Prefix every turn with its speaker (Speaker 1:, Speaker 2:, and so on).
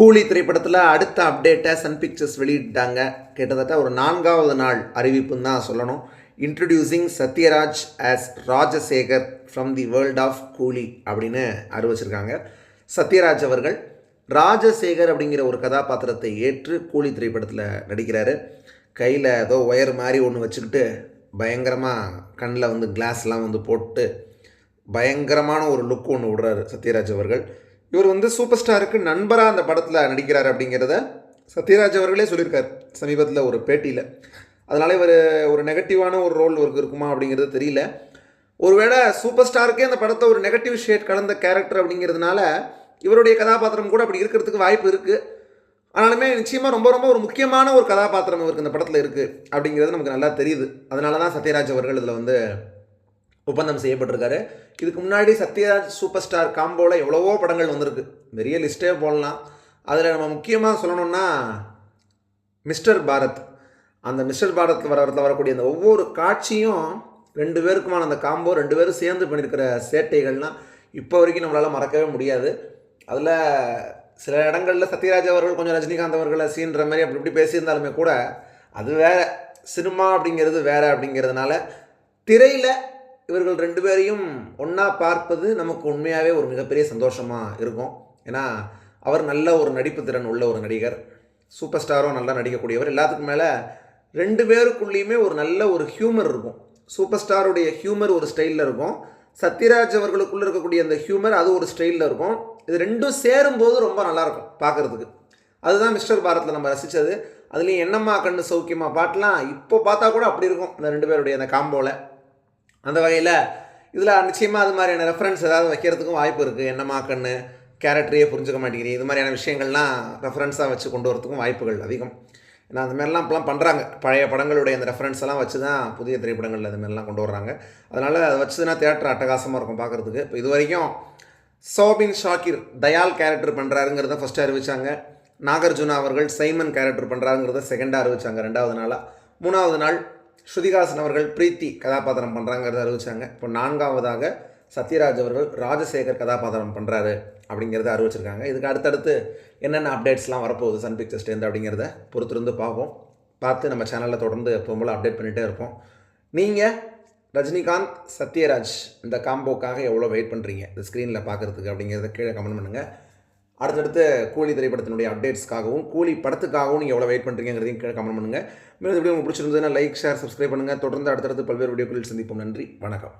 Speaker 1: கூலி திரைப்படத்தில் அடுத்த அப்டேட்டை சன் பிக்சர்ஸ் வெளியிட்டாங்க. கிட்டத்தட்ட ஒரு நான்காவது நாள் அறிவிப்புன்னு தான் சொல்லணும். Introducing Sathyaraj as Rajasekhar from the world of Coolie அப்படின்னு அறிவிச்சிருக்காங்க. சத்யராஜ் அவர்கள் ராஜசேகர் அப்படிங்கிற ஒரு கதாபாத்திரத்தை ஏற்று கூலி திரைப்படத்தில் நடிக்கிறாரு. கையில் ஏதோ ஒயர் மாதிரி ஒன்று வச்சுக்கிட்டு பயங்கரமாக கண்ணில் வந்து கிளாஸ்லாம் வந்து போட்டு பயங்கரமான ஒரு லுக் ஒன்று விடுறாரு சத்யராஜ் அவர்கள். இவர் வந்து சூப்பர் ஸ்டாருக்கு நண்பராக அந்த படத்தில் நடிக்கிறார் அப்படிங்கிறத சத்யராஜ் அவர்களே சொல்லியிருக்கார் சமீபத்தில் ஒரு பேட்டியில். அதனால் இவர் ஒரு நெகட்டிவான ஒரு ரோல் இவருக்கு இருக்குமா அப்படிங்கிறது தெரியல. ஒருவேளை சூப்பர் ஸ்டாருக்கே அந்த படத்தை ஒரு நெகட்டிவ் ஷேட் கலந்த கேரக்டர் அப்படிங்கிறதுனால இவருடைய கதாபாத்திரம் கூட அப்படி இருக்கிறதுக்கு வாய்ப்பு இருக்குது ஆனாலுமே நிச்சயமாக ரொம்ப ரொம்ப ஒரு முக்கியமான ஒரு கதாபாத்திரம் இவருக்கு இந்த படத்தில் இருக்குது அப்படிங்கிறது நமக்கு நல்லா தெரியுது. அதனால தான் சத்யராஜ் அவர்கள் இதில் வந்து ஒப்பந்தம் செய்யப்பட்டிருக்காரு. இதுக்கு முன்னாடி சத்யராஜ் சூப்பர் ஸ்டார் காம்போவில் எவ்வளவோ படங்கள் வந்திருக்கு. பெரிய லிஸ்ட்டே போடலாம். அதில் நம்ம முக்கியமாக சொல்லணும்னா மிஸ்டர் பாரத். அந்த மிஸ்டர் பாரத் வர வரக்கூடிய அந்த ஒவ்வொரு காட்சியும் ரெண்டு பேருக்குமான அந்த காம்போ ரெண்டு பேரும் சேர்ந்து பண்ணியிருக்கிற சேட்டைகள்லாம் இப்போ வரைக்கும் நம்மளால் மறக்கவே முடியாது. அதில் சில இடங்களில் சத்யராஜ் அவர்கள் கொஞ்சம் ரஜினிகாந்த் அவர்களை சீன்ற மாதிரி அப்படி இப்படி பேசியிருந்தாலுமே கூட அது வேற. சினிமா அப்படிங்கிறது வேறு அப்படிங்கிறதுனால திரையில் இவர்கள் ரெண்டு பேரையும் ஒன்றா பார்ப்பது நமக்கு உண்மையாகவே ஒரு மிகப்பெரிய சந்தோஷமாக இருக்கும். ஏன்னா அவர் நல்ல ஒரு நடிப்பு திறன் உள்ள ஒரு நடிகர். சூப்பர் ஸ்டாரும் நல்லா நடிக்கக்கூடியவர். எல்லாத்துக்கும் மேலே ரெண்டு பேருக்குள்ளேயுமே ஒரு நல்ல ஒரு ஹியூமர் இருக்கும். சூப்பர் ஸ்டாருடைய ஹியூமர் ஒரு ஸ்டைலில் இருக்கும். சத்யராஜ் அவர்களுக்குள்ளே இருக்கக்கூடிய அந்த ஹியூமர் அது ஒரு ஸ்டைலில் இருக்கும். இது ரெண்டும் சேரும்போது ரொம்ப நல்லாயிருக்கும் பார்க்குறதுக்கு. அதுதான் மிஸ்டர் பாரத்தில் நம்ம ரசித்தது அதுலேயும் என்னம்மா கண்ணு சௌக்கியமாக பாட்டெலாம் இப்போ பார்த்தா கூட அப்படி இருக்கும். இந்த ரெண்டு பேருடைய அந்த காம்போவில் அந்த வகையில் இதில் நிச்சயமாக அது மாதிரியான ரெஃபரன்ஸ் ஏதாவது வைக்கிறதுக்கும் வாய்ப்பு இருக்குது என்னமாக்கன்னு கேரக்டரையே புரிஞ்சுக்க மாட்டேங்கிறீ இது மாதிரியான விஷயங்கள்லாம் ரெஃபரன்ஸாக வச்சு கொண்டு வரத்துக்கும் வாய்ப்புகள் அதிகம். ஏன்னா அந்த மாதிரிலாம் இப்போலாம் பண்ணுறாங்க பழைய படங்களுடைய அந்த ரெஃபரன்ஸ் எல்லாம் வச்சு தான் புதிய திரைப்படங்கள் அது மாதிரிலாம் கொண்டு வர்றாங்க. அதனால் அதை வச்சுதுன்னா தேட்டர் அட்டகாசமாக இருக்கும் பார்க்குறதுக்கு. இப்போ இது வரைக்கும் சோபின் ஷாக்கிர் தயால் கேரக்டர் பண்ணுறாருங்கிறத ஃபஸ்ட்டு அறிவிச்சாங்க. நாகார்ஜுனா அவர்கள் சைமன் கேரக்டர் பண்ணுறாருங்கிறத செகண்டாக அறிவிச்சாங்க. ரெண்டாவது நாளாக மூணாவது நாள் ஸ்ருதிகாசன் அவர்கள் பிரீத்தி கதாபாத்திரம் பண்ணுறாங்கிறத அறிவிச்சாங்க. இப்போ நான்காவதாக சத்யராஜ் அவர்கள் ராஜசேகர் கதாபாத்திரம் பண்ணுறாரு அப்படிங்கிறத அறிவிச்சிருக்காங்க. இதுக்கு அடுத்தடுத்து என்னென்ன அப்டேட்ஸ்லாம் வரப்போகுது சன் பிக்சர்ஸ்டேருந்து அப்படிங்கிறத பொறுத்திருந்து பார்ப்போம். பார்த்து நம்ம சேனலில் தொடர்ந்து எப்பவும் போல் அப்டேட் பண்ணிகிட்டே இருப்போம். நீங்கள் ரஜினிகாந்த் சத்யராஜ் இந்த காம்போக்காக எவ்வளோ வெயிட் பண்ணுறீங்க இந்த ஸ்க்ரீனில் பார்க்குறதுக்கு அப்படிங்கிறத கீழே கமெண்ட் பண்ணுங்கள் அடுத்தடுத்து கூலி திரைப்படத்தினுடைய அப்டேட்ஸ்க்காகவும் கூலி படத்துக்காகவும் நீங்கள் எவ்வளோ வெயிட் பண்ணுறீங்கிறதையும் கமெண்ட் பண்ணுங்கள் மேலும் எப்படி உங்களுக்கு பிடிச்சிருந்ததுன்னா லைக் ஷேர் சப்ஸ்கிரைப் பண்ணுங்கள் தொடர்ந்து அடுத்தடுத்து பல்வேறு வீடியோக்களில் சந்திப்போம். நன்றி. வணக்கம்.